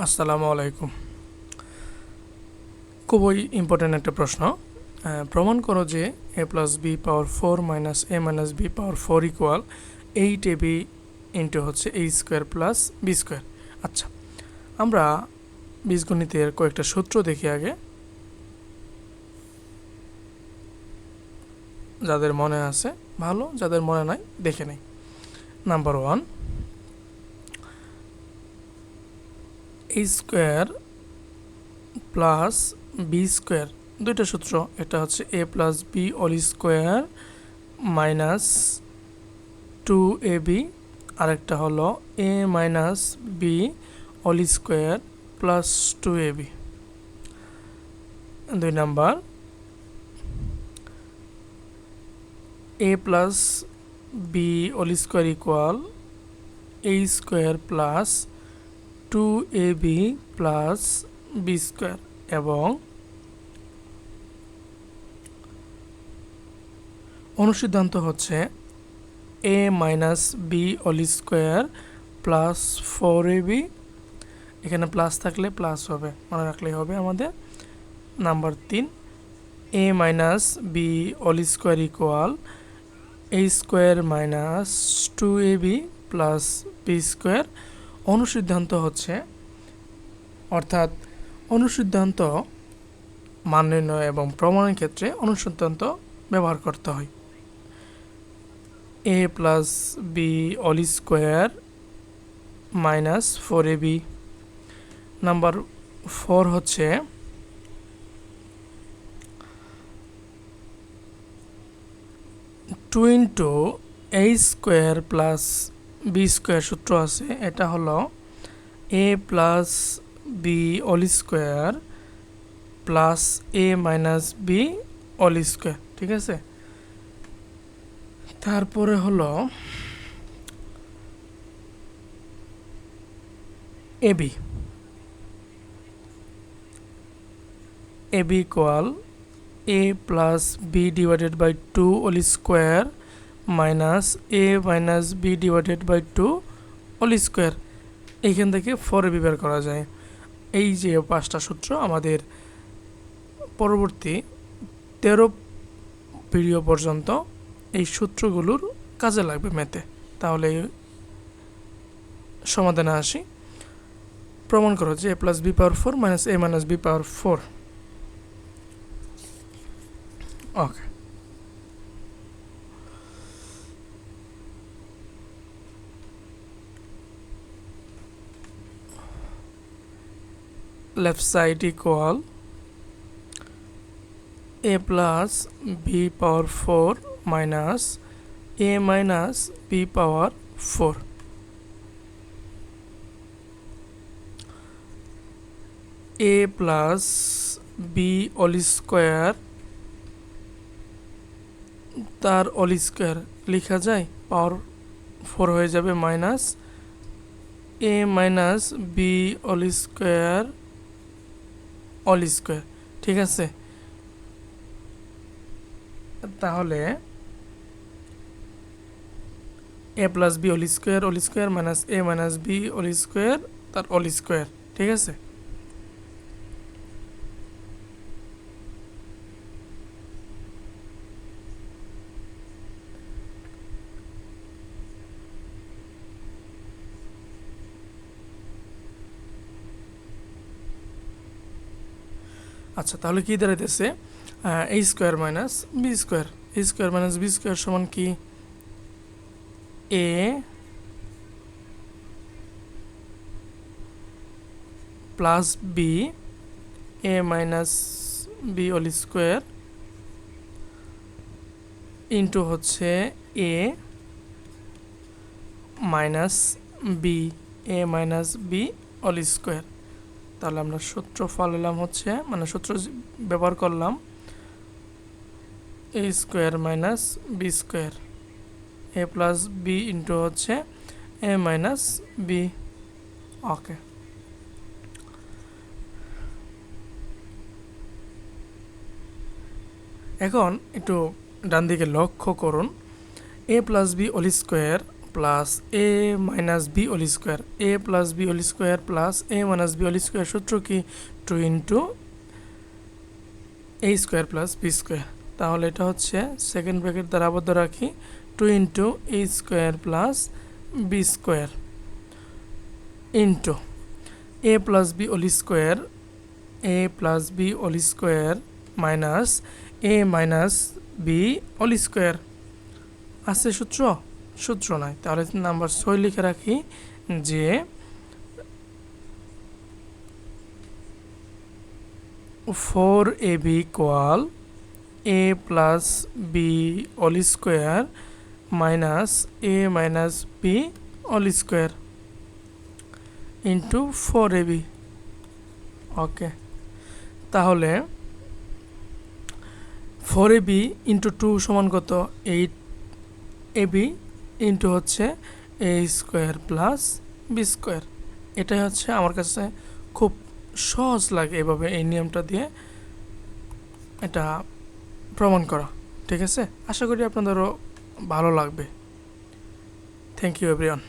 আসসালামু আলাইকুম। খুবই ইম্পর্ট্যান্ট একটা প্রশ্ন। প্রমাণ করো যে A plus B power four minus A minus B power four equal eight A B into হচ্ছে এই স্কোয়ার প্লাস বি স্কোয়ার আচ্ছা আমরা বীজগণিতের কয়েকটা সূত্র দেখি আগে। যাদের মনে আছে, ভালো, যাদের মনে নাই, দেখে নেই। Number one A square plus B square, দুইটা সূত্র, এটা হচ্ছে A plus B all square minus two A B, আরেকটা হলো A minus B all square plus two A B. দুই number, A plus B all square equal A square plus two A B plus B square এবং অনুসিদ্ধান্ত হচ্ছে A minus B all square plus four A B এখানে plus থাকলে plus হবে, মনে রাখলেই হবে আমাদের। নাম্বার তিন A minus B all square equal A square minus two A B plus B square অনুসিদ্ধান্ত হচ্ছে, অর্থাৎ অনুসিদ্ধান্ত মান নির্ণয় এবং প্রমাণের ক্ষেত্রে অনুসিদ্ধান্ত ব্যবহার করতে হয়। A plus B all square minus four A B. Number four হচ্ছে two into A square plus B square সূত্র আছে, এটা হলো A plus B all square plus A minus B all square ঠিক আছে? তারপরে হলো AB AB equal A plus B divided by two all square minus A minus B divided by two all square এইখান থেকে four B করা যায়। এই যে পাঁচটা সূত্র আমাদের পরবর্তী তেরো ভিডিও পর্যন্ত এই সূত্রগুলোর কাজে লাগবে ম্যাথে তাহলে সমাধানে আসি। প্রমাণ করো যে A plus B power four minus A minus B power four okay left side equal a plus b power 4 minus a minus b power 4 a plus b all square তার অল স্কোয়ার লেখা যায় power four হয়ে যাবে minus A minus B all square all square ঠিক আছে? তাহলে A plus B all square all square minus A minus B all square তার all square ঠিক আছে? আচ্ছা তাহলে কি দাঁড়াইতেছে? A square minus B square A square minus B square সমান কি? A plus B A minus B all square into হচ্ছে A minus B A minus B all square তাহলে আমরা সূত্র ফলালাম হচ্ছে মানে সূত্র ব্যবহার করলাম A square minus B square A plus B into হচ্ছে এ মাইনাস বি ওকে এখন একটু ডান দিকে লক্ষ্য করুন A plus B all square plus A minus B all square A plus B all square plus A minus B all square সূত্র কি? Two into A square plus B square তাহলে এটা হচ্ছে সেকেন্ড ব্র্যাকেট দ্বারা আবদ্ধ রাখি। Two into A square plus B square into A plus B all square A plus B all square minus A minus B all square আছে সূত্র? সূত্র নাই তাহলে নাম্বার ছয় লিখে রাখি যে four A B equal A plus B all square minus A minus B all square into four A B okay তাহলে four A B into two সমান কত? এইট এ বি ইন্টু হচ্ছে A square plus B square এটাই হচ্ছে আমার কাছে খুব সহজ লাগে এভাবে এই নিয়মটা দিয়ে এটা প্রমাণ করা, ঠিক আছে? আশা করি আপনাদেরও ভালো লাগবে। Thank you everyone